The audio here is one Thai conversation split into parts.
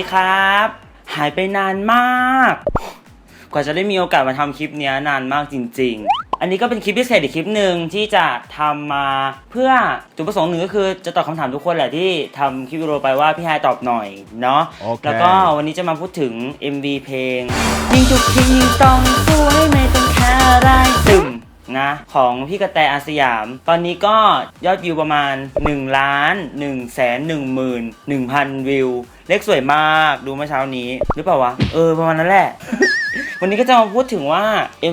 สวัสดีครับ หายไปนานมาก กว่าจะได้มีโอกาสมาทำคลิปเนี้ยนานมากจริง ๆ อันนี้ก็เป็นคลิปพิเศษอีกคลิปหนึ่งที่จะทำมาเพื่อจุดประสงค์หนึ่งก็คือจะตอบคำถามทุกคนแหละที่ทำคลิปวิดีโอไปว่าพี่ไฮายตอบหน่อยเนาะ โอเค แล้วก็วันนี้จะมาพูดถึง MV เพลงยิ่งทุกทียิ่งต้องสวยไม่ต้องแค่อะไรตึมนะของพี่กระแตอาสยาม ตอนนี้ก็ยอดวิวประมาณ1ล้าน1แสน1หมื่น1พันวิว เลขสวยมากดูเมื่อเช้านี้ หรือเปล่าวะ เออ ประมาณนั้นแหละ วันนี้ก็จะมาพูดถึงว่า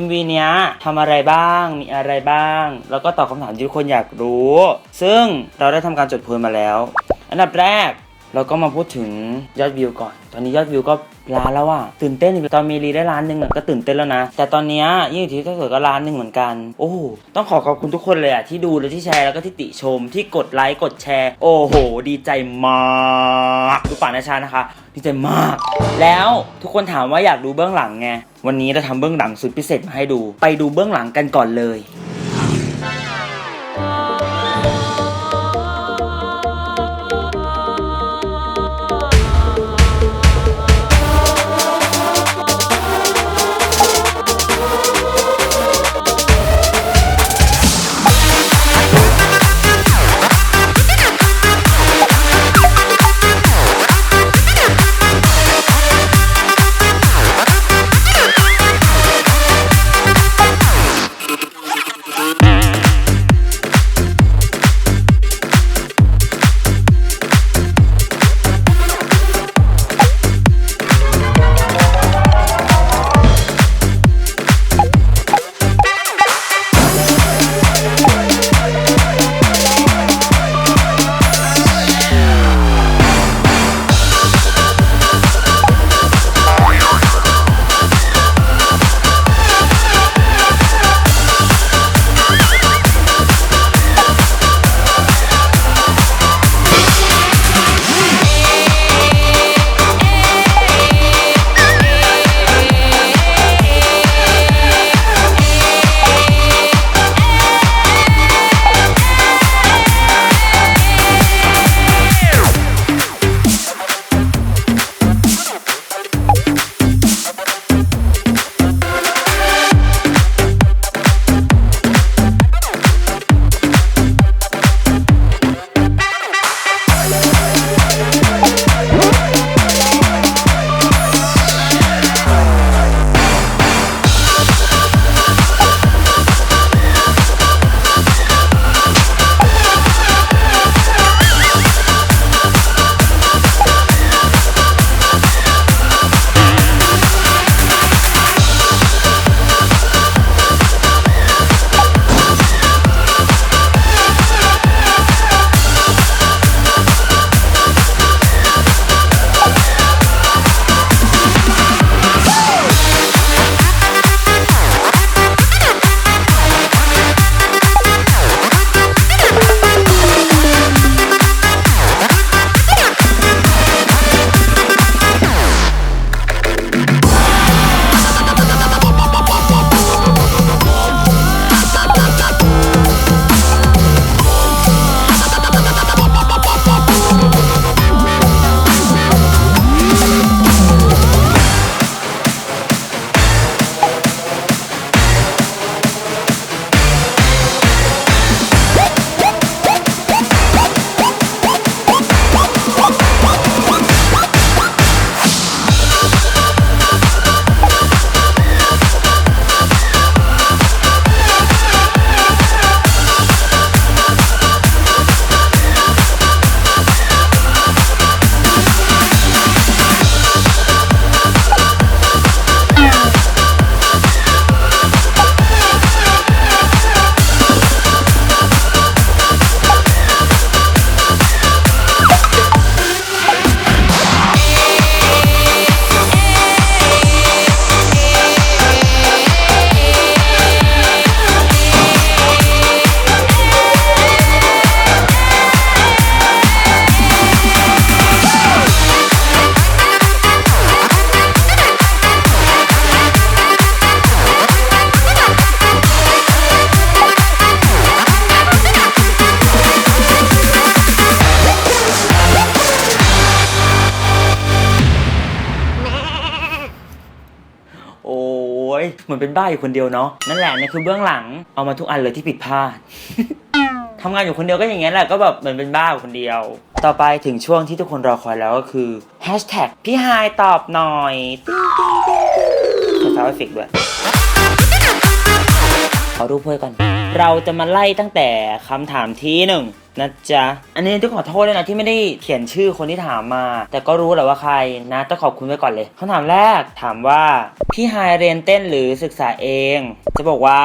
MV เนี้ยทำอะไรบ้าง มีอะไรบ้าง แล้วก็ตอบคำถามที่ทุกคนอยากรู้ ซึ่งเราได้ทำการจดโพยมาแล้ว อันดับแรกเราก็มาพูดถึงยอดวิวก่อน ตอนนี้ยอดวิวก็ ล้านแล้วอะตื่นเต้นอยู่ตอนมีรีได้ล้านหนึ่งอะก็ตื่นเต้นแล้วนะ แต่ตอนเนี้ยยิ่งอยู่ที่ถ้าเกิดก็ล้านหนึ่งเหมือนกัน โอ้โหต้องขอขอบคุณทุกคนเลยอะที่ดูและที่แชร์แล้วก็ที่ติชมที่กดไลค์กดแชร์ โอ้โห ดีใจมากดูป่านาชานะคะ ดีใจมาก แล้วทุกคนถามว่าอยากดูเบื้องหลังไงวันนี้เราทำเบื้องหลังสุดพิเศษมาให้ดู ไปดูเบื้องหลังกันก่อนเลย เหมือนเป็นบ้าอยู่คนเดียวเนาะนั่นแหละนี่คือเบื้องหลังเอามาทุกอันเลยที่ผิดพลาดทำงานอยู่คนเดียวก็อย่างเงี้ยแหละก็แบบเหมือนเป็นบ้าอยู่คนเดียว ต่อไปถึงช่วงที่ทุกคนรอคอยแล้วก็คือแฮชแท็กพี่ไฮตอบหน่อยติ๊งติ๊งติ๊งติ๊งสาวฟเฟกด้วยขอรูปเพื่อก่อน เราจะมาไล่ตั้งแต่คำถามที่หนึ่ง นะจ๊ะ อันนี้ต้องขอโทษด้วยนะที่ไม่ได้เขียนชื่อคนที่ถามมา แต่ก็รู้แหละว่าใครนะต้องขอบคุณไว้ก่อนเลยคำถามแรกถามว่า พี่ไฮเรียนเต้นหรือศึกษาเอง จะบอกว่า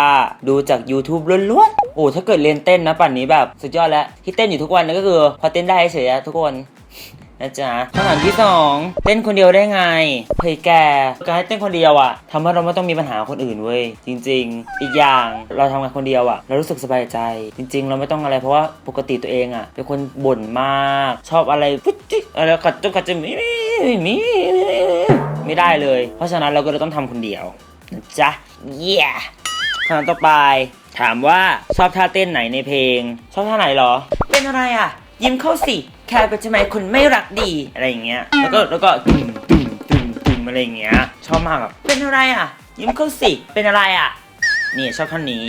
ดูจาก YouTube ล้วนๆโอ้ถ้าเกิดเรียนเต้นนะป่านนี้แบบสุดยอดแล้วที่เต้นอยู่ทุกวันนั่นก็คือพอเต้นได้เฉยๆทุกคน นะจ๊ะคำถามที่สองเต้นคนเดียวได้ไงเฮ้ยแกการให้เต้นคนเดียวอะทำให้เราไม่ต้องมีปัญหาคนอื่นเว้ยจริง ๆ อีกอย่างเราทำงานคนเดียวอะเรารู้สึกสบายใจ จริง ๆ เราไม่ต้องอะไรเพราะว่าปกติตัวเองอะเป็นคนบ่นมาก ชอบอะไรปุ๊จิอะไรกัดจุกกัดจมีมีไม่ได้เลย เพราะฉะนั้นเราก็เลยต้องทำคนเดียวนะจ๊ะเย้คำถามต่อไป ถามว่าชอบท่าเต้นไหนในเพลง ชอบท่าไหนเหรอ เป็นอะไรอะ ยิ้มเข้าสิ แค่เป็นใช่ไหมคุณไม่รักดีอะไรอย่างเงี้ย แล้วก็แล้วก็ตึมตึมตึมตึมอะไรอย่างเงี้ย ชอบมากแบบเป็นอะไรอะ ยิ้มเข้าสิ เป็นอะไรอะ นี่ชอบท่อนนี้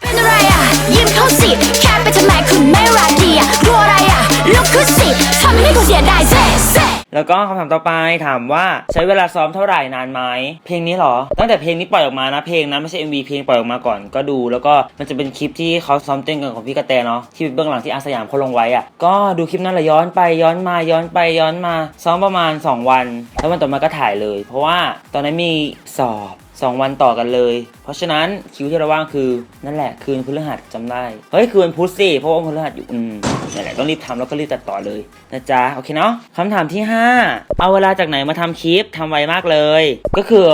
เป็นอะไรอะ ยิ้มเข้าสิแค่ไปทำไมคุณไม่รักดีอะกลัวอะไรอะลุกขึ้นสิทำให้คุณเสียดายเซ่เซ่ แล้วก็คำถามต่อไปถามว่าใช้เวลาซ้อมเท่าไหร่นานไหมเพลงนี้เหรอ ตั้งแต่เพลงนี้ปล่อยออกมานะเพลงนะไม่ใช่ MV เพลงปล่อยออกมาก่อนก็ดู แล้วก็มันจะเป็นคลิปที่เขาซ้อมเต้นกันของพี่กระแตเนาะที่เบื้องหลังที่อาสยามเขาลงไว้อะก็ดูคลิปนั้นแหละย้อนไปย้อนมาย้อนไปย้อนมา ซ้อมประมาณ 2 วัน แล้ววันต่อมาก็ถ่ายเลย เพราะว่าตอนนั้นมีสอบ 2 วันต่อกันเลย เพราะฉะนั้นคิวที่เราว่างคือนั่นแหละคืนพฤหัสจำได้ เฮ้ยคืนพุธสิเพราะว่าวันพฤหัสอยู่อืมนั่นแหละต้องรีบทำแล้วก็รีบตัดต่อเลยนะจ๊ะโอเคเนาะคำถามที่ 5 เอาเวลาจากไหนมาทำคลิปทำไวมากเลย ก็คือ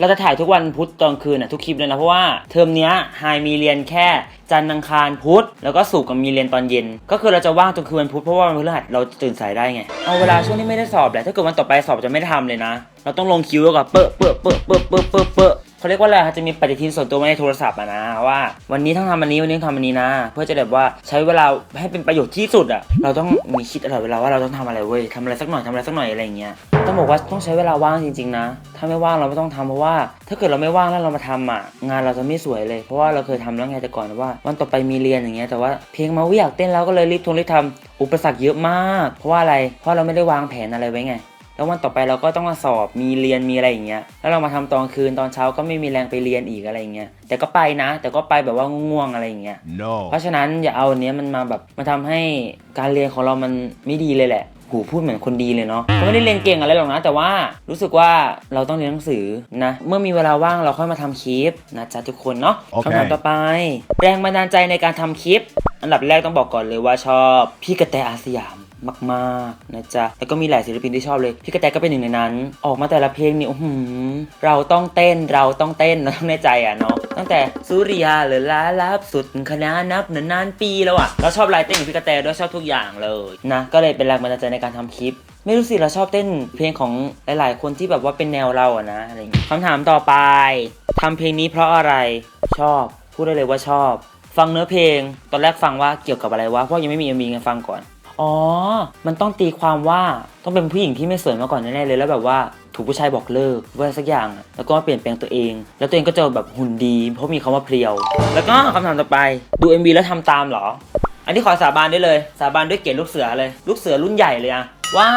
เราจะถ่ายทุกวันพุธตอนคืนน่ะทุกคลิปเลยนะ เพราะว่าเทอมเนี้ยไฮมีเรียนแค่จันทร์อังคารพุธแล้วก็ศุกกับมีเรียนตอนเย็น ก็คือเราจะว่างตอนคืนวันพุธเพราะว่าวันพฤหัสเราตื่นสายได้ไงเอาเวลาช่วงที่ไม่ได้สอบแหละถ้าเกิดวันต่อไปสอบจะไม่ได้ทำเลยนะ เราต้องลงคิวแล้วก็เปอะเปอะเปอะเปอะเปอะเปอะเปอะเขาเรียกว่าอะไรคะจะมีปฏิทินส่วนตัวไว้ในโทรศัพท์อะนะว่า วันนี้ต้องทำอันนี้วันนี้ต้องทำอันนี้นะ เพื่อจะแบบว่าใช้เวลาให้เป็นประโยชน์ที่สุดอะเราต้องมีคิดตลอดเวลาว่าเราต้องทำอะไรเว้ยทำอะไรสักหน่อยทำอะไรสักหน่อยอะไรอย่างเงี้ยต้องบอกว่าต้องใช้เวลาว่างจริงๆนะ ถ้าไม่ว่างเราไม่ต้องทำเพราะว่า ถ้าเกิดเราไม่ว่างแล้วเรามาทำอะงานเราจะไม่สวยเลย เพราะว่าเราเคยทำแล้วไงแต่ก่อนว่าวันต่อไปมีเรียนอย่างเงี้ยแต่ว่าเพลงมาวิอยากเต้นแล้วก็เลยรีบทงรีบทำอุปสรรคเยอะมาก เพราะว่าอะไรเพราะเราไม่ได้วางแผนอะไรไว้ไง แล้ววันต่อไปเราก็ต้องมาสอบมีเรียนมีอะไรอย่างเงี้ยแล้วเรามาทำตอนคืนตอนเช้าก็ไม่มีแรงไปเรียนอีกอะไรอย่างเงี้ยแต่ก็ไปนะ แต่ก็ไปแบบว่าง่วงๆอะไรอย่างเงี้ย No. เพราะฉะนั้นอย่าเอาอันเนี้ยมันมาแบบมาทำให้การเรียนของเรามันไม่ดีเลยแหละหูพูดเหมือนคนดีเลยเนาะก็ไม่ได้เรียนเก่งอะไรหรอกนะ แต่ว่ารู้สึกว่าเราต้องเรียนหนังสือนะ เมื่อมีเวลาว่างเราค่อยมาทำคลิปนะจ๊ะทุกคนเนาะโอเคคำถามต่อไป แรงบันดาลใจในการทำคลิป อันดับแรกต้องบอกก่อนเลยว่าชอบพี่กระแตอาสยาม มากๆนะจ๊ะแล้วก็มีหลายศิลปินที่ชอบเลย พี่กระแตก็เป็นหนึ่งในนั้น ออกมาแต่ละเพลงนี่อื้อหือเราต้องเต้นเราต้องเต้นเราต้องในใจอะเนาะตั้งแต่สุริยาหรือลาลับสุดคณะนับนานๆปีแล้วอะเราชอบลายเต้นของพี่กระแตด้วยชอบทุกอย่างเลยนะก็เลยเป็นแรงบันดาลใจในการทำคลิปไม่รู้สิเราชอบเต้นเพลงของหลาย ๆ คนที่แบบว่าเป็นแนวเราอะนะอะไรอย่างงี้คำถามต่อไปทำเพลงนี้เพราะอะไรชอบพูดได้เลยว่าชอบ ฟังเนื้อเพลง ตอนแรกฟังว่าเกี่ยวกับอะไรวะเพราะยังไม่มีมีไงฟังก่อน อ๋อ มันต้องตีความว่าต้องเป็นผู้หญิงที่ไม่สวยมาก่อนแน่ๆเลยแล้วแบบว่าถูกผู้ชายบอกเลิกว่าสักอย่าง แล้วก็เปลี่ยนแปลงตัวเอง แล้วตัวเองก็จะแบบหุ่นดี เพราะมีคำว่าเพรียว แล้วก็คำถามต่อไปดู MV แล้วทำตามเหรอ อันนี้ขอสาบานได้เลย สาบานด้วยเกียรติลูกเสือเลย ลูกเสือรุ่นใหญ่เลยอะว่า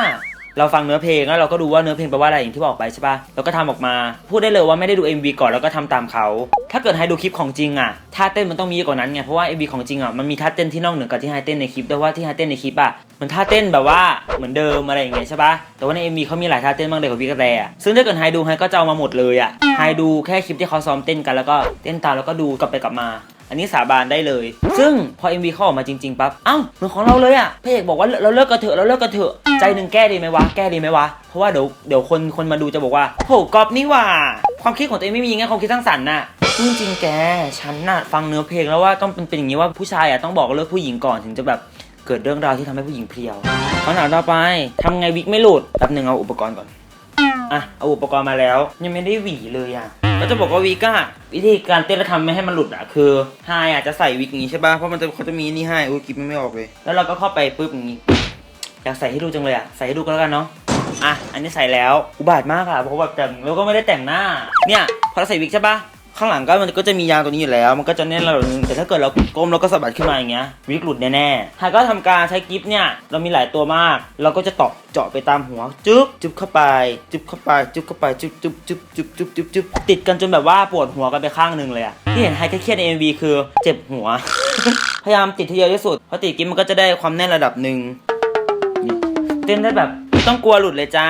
เราฟังเนื้อเพลงแล้วเราก็ดูว่าเนื้อเพลงแปลว่าอะไรอย่างที่บอกไปใช่ปะแล้วก็ทำออกมา พูดได้เลยว่าไม่ได้ดู MV ก่อนแล้วก็ทำตามเขา ถ้าเกิดให้ดูคลิปของจริงอะท่าเต้นมันต้องมีเยอะกว่านั้นไงเพราะว่า MV ของจริงอะมันมีท่าเต้นที่นอกเหนือกับที่ไฮเต้นในคลิปด้วยว่าที่ไฮเต้นในคลิปอะมันท่าเต้นแบบว่าเหมือนเดิมอะไรอย่างเงี้ยใช่ปะแต่ว่าใน MV เขามีหลายท่าเต้นมากเลยของพี่กระแตอะซึ่งถ้าเกิดไฮดูไฮก็จะเอามาหมดเลยอะไฮดูแค่คลิปที่เขาซ้อมเต้นกันแล้วก็เต้นตามแล้วก็ดูกลับไปกลับมา อันนี้สาบานได้เลย ซึ่งพอ MV เข้าออกมาจริงๆปั๊บเอ้าเหมือนของเราเลยอะพระเอกบอกว่าเราเลิกกันเถอะเราเลิกกันเถอะใจหนึ่งแก้ดีไหมวะแก้ดีไหมวะเพราะว่าเดี๋ยวเดี๋ยวคนคนมาดูจะบอกว่าโหกอบนี่หว่า ความคิดของตัวเองไม่มีไงความคิดสร้างสรรค์น่ะจริงแกฉันน่ะฟังเนื้อเพลงแล้วว่าต้องเป็นเป็นอย่างนี้ว่าผู้ชายอะต้องบอกเลิกผู้หญิงก่อนถึงจะแบบเกิดเรื่องราวที่ทำให้ผู้หญิงเพลียวคำถามต่อไปทำไงวิกไม่หลุดแป๊บหนึ่งเอาอุปกรณ์ก่อนอะเอาอุปกรณ์มาแล้ว ยังไม่ได้หวีเลยอะ ก็จะบอกว่าวิกอะวิธีการเต้นและทำไม่ให้มันหลุดอะคือไฮอาจจะใส่วิกอย่างนี้ใช่ป่ะเพราะมันจะเขาจะมีนี่ให้อุ้ยกิบมันไม่ออกเลย แล้วเราก็เข้าไปปุ๊บอย่างนี้อยากใส่ให้ดูจังเลยอะใส่ให้ดูก็แล้วกันเนาะอะอันนี้ใส่แล้วอุบาทมากอะเพราะแบบแต่งแล้วก็ไม่ได้แต่งหน้าเนี่ยพอเราใส่วิกใช่ป่ะ ข้างหลังก็มันก็จะมียางตัวนี้อยู่แล้ว มันก็จะแน่นระดับหนึงแต่ถ้าเกิดเราก้มแล้วก็สะบัดขึ้นมาอย่างเงี้ยวิกหลุดแน่ๆไฮก็ทำการใช้กิฟเนี่ยเรามีหลายตัวมาก เราก็จะตอกเจาะไปตามหัวจึ๊บจึ๊บเข้าไปจึ๊บเข้าไปจึ๊บเข้าไปจึ๊บจึ๊บจึ๊บจึ๊บจึ๊บจึ๊บจึ๊บติดกันจนแบบว่าปวดหัวกันไปข้างหนึ่งเลยอะที่เห็นไฮเครียดใน MV คือเจ็บหัว พยายามติดที่เยอะที่สุดเพราะติดกิฟมันก็จะได้ความแน่นระดับหนึ่งเต้นได้แบบต้องกลัวหลุดเลยจ้า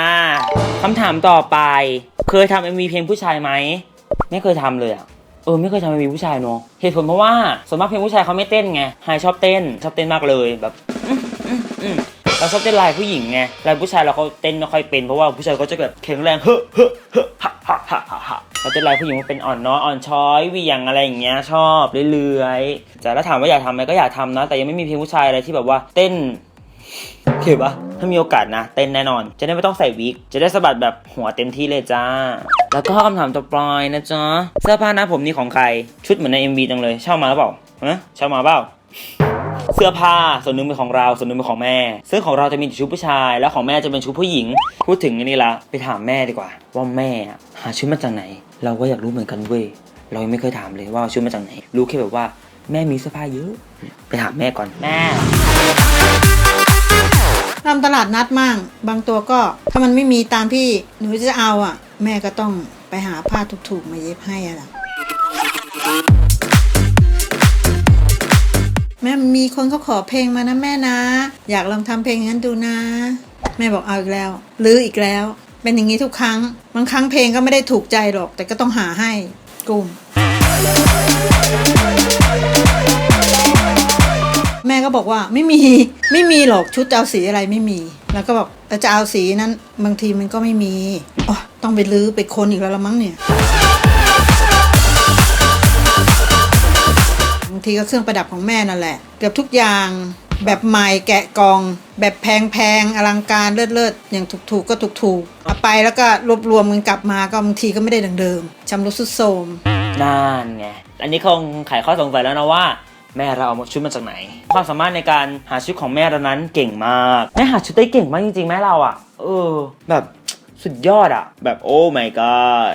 คำถามต่อไป เคยทำ MV เพลงผู้ชายไหม ไม่เคยทำเลยอะเออไม่เคยทำ MV ผู้ชายเนอะเหตุผลเพราะว่าส่วนมากเพลงผู้ชายเขาไม่เต้นไงไฮชอบเต้นชอบเต้นมากเลยแบบเราชอบเต้นลายผู้หญิงไงลายผู้ชายเราเขาเต้นไม่ค่อยเป็นเพราะว่าผู้ชายเขาจะแบบแข็งแรงเฮ้อเฮ้อเฮ้อฮะฮะฮะฮะเราเต้นลายผู้หญิงมันเป็นอ่อนน้อยอ่อนช้อยเวียงอะไรอย่างเงี้ยชอบเรื่อยๆแต่ถ้าถามว่าอยากทำไหมก็อยากทำนะ แต่ยังไม่มีเพลงผู้ชายอะไรที่แบบว่าเต้น โอเคปะถ้ามีโอกาสนะ เต้นแน่นอน จะได้ไม่ต้องใส่วิก จะได้สะบัดแบบหัวเต็มที่เลยจ้า แล้วก็คำถามต่อไปนะจ๊ะ เสื้อผ้าหน้าผมนี่ของใคร ชุดเหมือนใน MV จังเลย เช่ามาหรือเปล่าฮะเช่ามาเปล่าเสื้อผ้าส่วนหนึ่งเป็นของเราส่วนหนึ่งเป็นของแม่ ซึ่งของเราจะมีชุดผู้ชาย แล้วของแม่จะเป็นชุดผู้หญิง พูดถึงอันนี้ละไปถามแม่ดีกว่า ว่าแม่หาชุดมาจากไหน เราก็อยากรู้เหมือนกันเว้ยเรายังไม่เคยถามเลยว่าชุดมาจากไหน รู้แค่แบบว่า แม่มีเสื้อผ้าเยอะ ไปถามแม่ก่อนแม่ ตามตลาดนัดมั่งบางตัวก็ถ้ามันไม่มีตามที่หนูจะเอาอะ แม่ก็ต้องไปหาผ้าถูกๆมาเย็บให้อะละแม่มีคนเขาขอเพลงมานะแม่นะ อยากลองทำเพลงงั้นดูนะ แม่บอกเอาอีกแล้วลืออีกแล้ว เป็นอย่างนี้ทุกครั้งบางครั้งเพลงก็ไม่ได้ถูกใจหรอก แต่ก็ต้องหาให้กลุ่ม แม่ก็บอกว่าไม่มีไม่มีหรอกชุดจะเอาสีอะไรไม่มี แล้วก็บอกแต่จะเอาสีนั้นบางทีมันก็ไม่มีอ๋อต้องไปลื้อไปค้นอีกแล้วละมั้งเนี่ยบางทีก็เครื่องประดับของแม่นั่นแหละ เกือบทุกอย่างแบบใหม่แกะกอง แบบแพงๆอลังการเลิศๆอย่างถูกๆก็ถูกๆเอาไปแล้วก็รวบรวมกันกลับมาก็บางทีก็ไม่ได้ดังเดิมชำรุดสุดโทรมนั่นไง อันนี้คงไขข้อสงสัยแล้วนะว่า แม่เราเอาชุดมาจากไหน ความสามารถในการหาชุดของแม่เรานั้นเก่งมากแม่หาชุดได้เก่งมากจริงๆแม่เราอะ่ะ เออ แบบสุดยอดอะ่ะ แบบโอ้ my god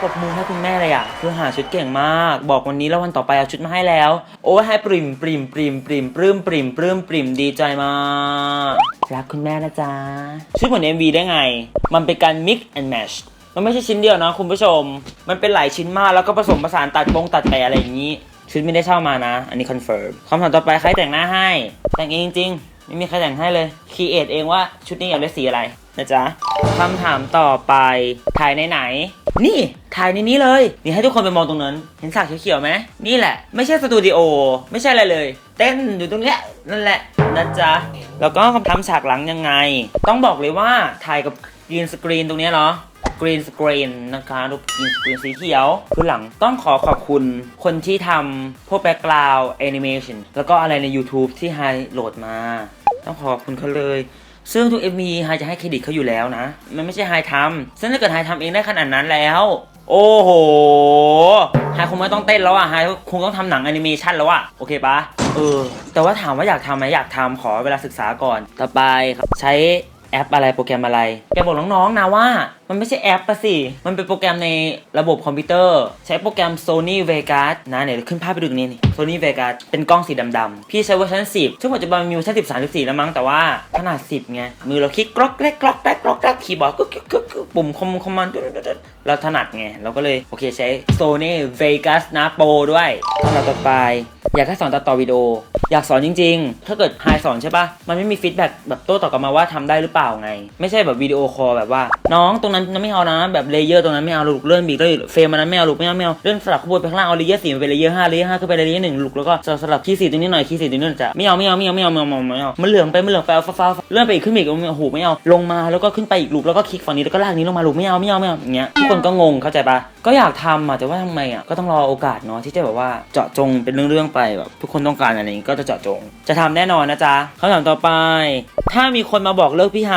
ปรบมือให้คุณแม่เลยอะ่ะ คือหาชุดเก่งมาก บอกวันนี้แล้ววันต่อไปเอาชุดมาให้แล้ว โอ้ให้ปริมปริมปริมปริมปลื้มปริมปลื้มปริมดีใจมากรักคุณแม่นะจ๊ะชุดเหมือน MV ได้ไง มันเป็นการ mix and match มันไม่ใช่ชิ้นเดียวนะคุณผู้ชม มันเป็นหลายชิ้นมากแล้วก็ผสมผสานตัดปงตัดแปะอะไรอย่างนี้ ชุดไม่ได้เช่ามานะ อันนี้คอนเฟิร์มคำถามต่อไปใครแต่งหน้าให้ แต่งเองจริงๆไม่มีใครแต่งให้เลยคีเอทเองว่าชุดนี้อยากได้สีอะไรนะจ๊ะคำถามต่อไปถ่ายในไหน นี่ถ่ายในนี้เลยนี่ให้ทุกคนไปมองตรงนั้น เห็นฉากเขียวๆไหมนี่แหละ ไม่ใช่สตูดิโอไม่ใช่อะไรเลย เต้นอยู่ตรงเนี้ยนั่นแหละนะจ๊ะแล้วก็ทำฉากหลังยังไง ต้องบอกเลยว่าถ่ายกับกรีนสกรีนตรงนี้เนาะ กรีนสกรีนนะคะรูปกรีนสกรีนสีเขียวคือหลังต้องขอขอบคุณคนที่ทำพวกแบ็กกราวด์แอนิเมชันแล้วก็อะไรใน YouTube ที่ไฮโหลดมา ต้องขอขอบคุณเขาเลยซึ่งทุก MV ไฮจะให้เครดิตเขาอยู่แล้วนะ มันไม่ใช่ไฮทำซึ่งถ้าเกิดไฮทำเองได้ขนาดนั้นแล้ว โอ้โหไฮคงไม่ต้องเต้นแล้วอะไฮคงต้องทำหนังแอนิเมชันแล้วอะ โอเคปะเออ แต่ว่าถามว่าอยากทำไหมอยากทำขอเวลาศึกษาก่อน ต่อไปครับใช้แอปอะไรโปรแกรมอะไร แกบอกน้องๆนะว่ามันไม่ใช่แอปปะสิ มันเป็นโปรแกรมในระบบคอมพิวเตอร์ ใช้โปรแกรม Sony Vegas นะเนี่ยขึ้นภาพไปดูนี้นี่ Sony Vegas เป็นกล้องสีดำๆ พี่ใช้เวอร์ชัน10 ซึ่งปัจจุบันมีเวอร์ชัน13 14 แล้วมั้ง แต่ว่าขนาด 10 ไง มือเราคลิกกรอกแกรกกรอกแกรกกรอกแกรกคีย์บอร์ดกึกกึกกึกกึกปุ่มคอมคอมมานด์เราถนัดไง เราก็เลยโอเคใช้ Sony Vegas นะโปรด้วยคำถามต่อไป อยากให้สอนตัดต่อวิดีโอ อยากสอนจริง ๆ ถ้าเกิดไฮสอนใช่ปะมันไม่มีฟีดแบ็กแบบโต้ตอบกลับมาว่าทำได้หรือเปล่าไง ไม่ใช่แบบวิดีโอคอลแบบว่า น้องตรงนั้นไม่เอานะ แบบเลเยอร์ตรงนั้นไม่เอาลูกเลื่อนบีกเลยเฟรมมันนั้นไม่เอาลูกไม่เอาไม่เอาเลื่อนสลับขบวนไปข้างล่างเอาเลเยอร์สี่เป็นเลเยอร์ห้าเลเยอร์ห้าขึ้นไปเลเยอร์หนึ่งลูกแล้วก็สลับคีย์สี่ตรงนี้หน่อยคีย์สี่ตรงนี้จะไม่เอาไม่เอาไม่เอาไม่เอาไม่เอาไม่เอามันเหลืองไปมันเหลืองไปเอาฟ้าฟ้าเลื่อนไปอีกขึ้นอีกโอ้โหไม่เอาลงมาแล้วก็ขึ้นไปอีกลูกแล้วก็คลิกฝั่งนี้แล้วก็ลากนี้ลงมาลูกไม่เอาไม่เอาไม่เอาอย่างเงี้ยทุกคนก็งงเข้าใจปะก็อยากทำอะแต่ว่าทำไมอะก็ต้องรอโอกาสเนาะที่จะแบบว่าเจาะจงเป็นเรื่องๆไปแบบทุกคนต้องการอะไรนี้ก็จะเจาะจง จะทำแน่นอนนะจ๊ะคำถามต่อไป ถ้ามีคนมาบอกเลิกพี่ไฮ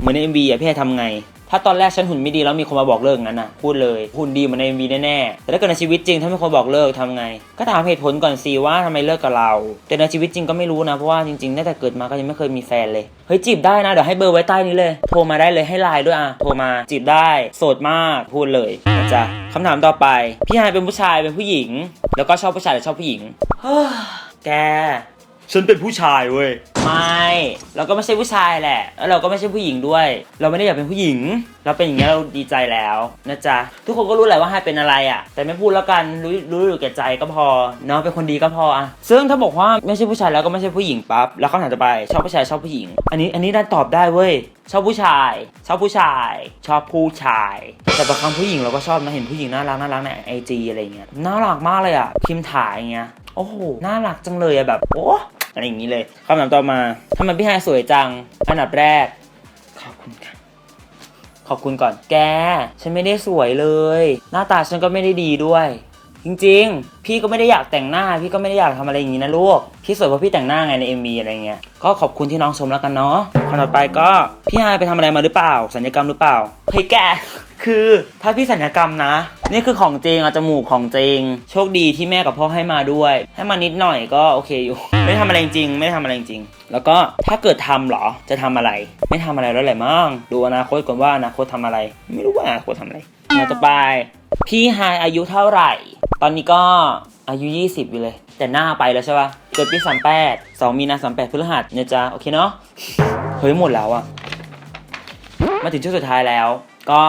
เหมือนใน MV อะพี่ไฮทำไง ถ้าตอนแรกฉันหุ่นไม่ดีแล้วมีคนมาบอกเลิกงั้นน่ะพูดเลยหุ่นดีเหมือนในวีแน่ๆแต่ถ้าเกิดในชีวิตจริงถ้ามีคนบอกเลิกทำไง ก็ถามเหตุผลก่อนสิว่าทำไมเลิกกับเรา แต่ในชีวิตจริงก็ไม่รู้นะเพราะว่าจริงๆตั้งแต่เกิดมาก็ยังไม่เคยมีแฟนเลยเฮ้ยจีบได้นะเดี๋ยวให้เบอร์ไว้ใต้นี้เลย โทรมาได้เลยให้ไลน์ด้วยอะโทรมาจีบได้โสดมากพูดเลยนะจ๊ะคำถามต่อไป พี่ไฮายเป็นผู้ชายเป็นผู้หญิง แล้วก็ชอบผู้ชายหรือชอบผู้หญิงแกฉันเป็นผู้ชายเว้ย ไม่เราก็ไม่ใช่ผู้ชายแหละแล้วเราก็ไม่ใช่ผู้หญิงด้วย เราไม่ได้อยากเป็นผู้หญิง เราเป็นอย่างเงี้ยเราดีใจแล้วนะจ๊ะทุกคนก็รู้แหละว่าให้เป็นอะไรอะ่ะ แต่ไม่พูดแล้วกันรู้รู้อยู่แก่ใจก็พอเนาะเป็นคนดีก็พออะซึ่งถ้าบอกว่าไม่ใช่ผู้ชายแล้วก็ไม่ใช่ผู้หญิงปั๊บแล้วคำถามต่อไปชอบผู้ชายชอบผู้หญิง อันนี้อันนี้ได้ตอบได้เว้ยชอบผู้ชาย ชอบผู้ชาย ชอบผู้ชาย แต่บางครั้งผู้หญิงเราก็ชอบนะเห็นผู้หญิงน่ารักน่ารักในไอจีอะไรเงี้ยน่ารักมากเลยอะพิมพ์ถ่ายอย่างเงี้ย โอ้โห น่ารักจังเลยอะแบบ โอ้อะไรอย่างนี้เลยคำถามต่อมาทำไมพี่ไฮสวยจัง อันดับแรก ขอบคุณค่ะ ขอบคุณก่อน แก ฉันไม่ได้สวยเลย หน้าตาฉันก็ไม่ได้ดีด้วย จริงๆ พี่ก็ไม่ได้อยากแต่งหน้า พี่ก็ไม่ได้อยากทำอะไรอย่างนี้นะลูก พี่สวยเพราะพี่แต่งหน้าไงใน MV อะไรเงี้ย ก็ขอบคุณที่น้องชมแล้วกันเนาะคำต่อไปก็พี่ไฮายไปทำอะไรมาหรือเปล่า สัญญกรรมหรือเปล่า เฮ้ยแก คือถ้าพี่สัญญกรรมนะ นี่คือของจริงอะจมูกของจริง โชคดีที่แม่กับพ่อให้มาด้วย ให้มานิดหน่อยก็โอเคอยู่ ไม่ทำอะไรจริง ไม่ทำอะไรจริง แล้วก็ถ้าเกิดทำเหรอ จะทำอะไร ไม่ทำอะไรแล้วแหละมั้ง ดูอนาคตก่อนว่าอนาคตทำอะไร ไม่รู้ว่าอนาคตทำอะไรแล้วต่อไป พี่ไฮายอายุเท่าไหร่ ตอนนี้ก็อายุ 20 อยู่เลย แต่หน้าไปแล้วใช่ปะเกิดปี38 2มีนา38พฤหัสเนี่ยจ้าโอเคเนาะเฮ้ยหมดแล้วอะมาถึงช่วงสุดท้ายแล้ว ก็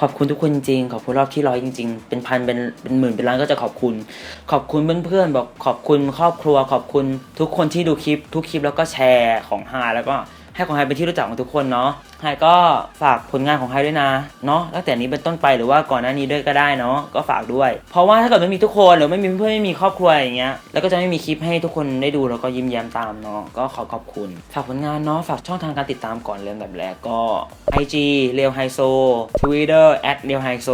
ขอบคุณทุกคนจริงขอบคุณรอบที่ร้อยจริง ๆ เป็นพันเป็นเป็นหมื่นเป็นล้านก็จะขอบคุณ ขอบคุณเพื่อนๆบอกขอบคุณครอบครัว ขอบคุณทุกคนที่ดูคลิปทุกคลิปแล้วก็แชร์ของไฮแล้วก็ ให้ของไฮเป็นที่รู้จักของทุกคนเนาะไฮก็ฝากผลงานของไฮด้วยนะเนาะตั้งแต่นี้เป็นต้นไปหรือว่าก่อนหน้านี้ด้วยก็ได้เนาะก็ฝากด้วย เพราะว่าถ้าเกิดไม่มีทุกคนหรือไม่มีเพื่อนไม่มีครอบครัวอย่างเงี้ยแล้วก็จะไม่มีคลิปให้ทุกคนได้ดูแล้วก็ยิ้มแย้มตามเนาะก็ขอขอบคุณ ฝากผลงานเนาะฝากช่องทางการติดตามก่อนเริ่มแบบแรกก็ IG เรียวไฮโซ Twitter at เรียวไฮโซ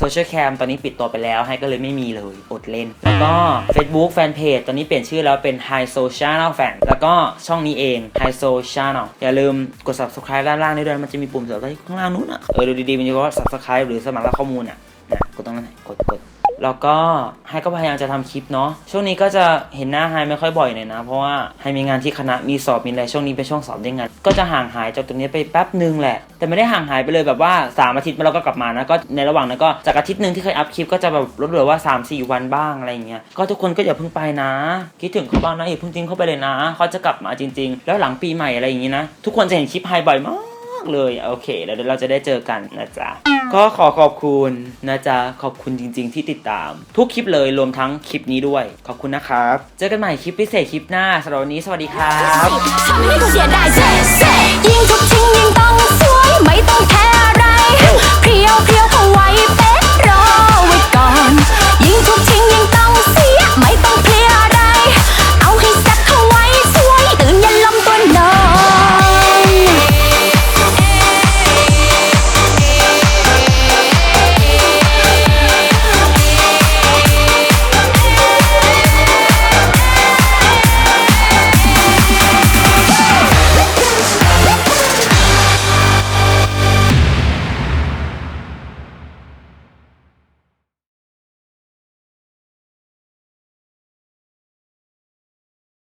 Social Cam ตอนนี้ปิดตัวไปแล้วให้ก็เลยไม่มีเลยอดเล่น แล้วก็ Facebook Fanpage ตอนนี้เปลี่ยนชื่อแล้วเป็น High So Channel Fan แล้วก็ช่องนี้เอง High Social อย่าลืมกด subscribe ด้านล่างนี้ด้วย มันจะมีปุ่มสับสไครข้างล่างนู้นอะ เออดูดีๆมันจะว่า subscribe หรือสมัครรับข้อมูลอะนะกดตรงนั้นกดกด แล้วก็ไฮก็พยายามจะทำคลิปเนาะช่วงนี้ก็จะเห็นหน้าไฮไม่ค่อยบ่อยหน่อยนะ เพราะว่าไฮมีงานที่คณะมีสอบมีอะไรช่วงนี้เป็นช่วงสอบด้วยงาน ก็จะห่างหายจากตรงนี้ไปแป๊บนึงแหละ แต่ไม่ได้ห่างหายไปเลยแบบว่า3อาทิตย์มาแล้วก็กลับมานะก็ในระหว่างนั้นก็จากอาทิตย์หนึ่งที่เคยอัพคลิปก็จะแบบลดเหลือว่า 3-4 วันบ้างอะไรเงี้ยก็ทุกคนก็อย่าเพิ่งไปนะ คิดถึงเขาบ้างนะอย่าเพิ่งทิ้งเขาไปเลยนะเขาจะกลับมาจริง ๆ แล้วหลังปีใหม่อะไรอย่างงี้นะทุกคนจะเห็นคลิปไฮบ่อยมากากเลย โอเค แล้วเดี๋ยวเราจะได้เจอกันนะจ๊ะ ก็ขอขอบคุณนะจ๊ะ ขอบคุณจริง ๆ ที่ติดตาม ทุกคลิปเลยรวมทั้งคลิปนี้ด้วย ขอบคุณนะครับ เจอกันใหม่คลิปพิเศษคลิปหน้าสำหรับวันนี้สวัสดีครับทำให้กูเสียดายเซ่เซ่ยิ่งทุกทิ้งยิ่งต้องสวย ไม่ต้องแค่อะไร เพรียวเพรียว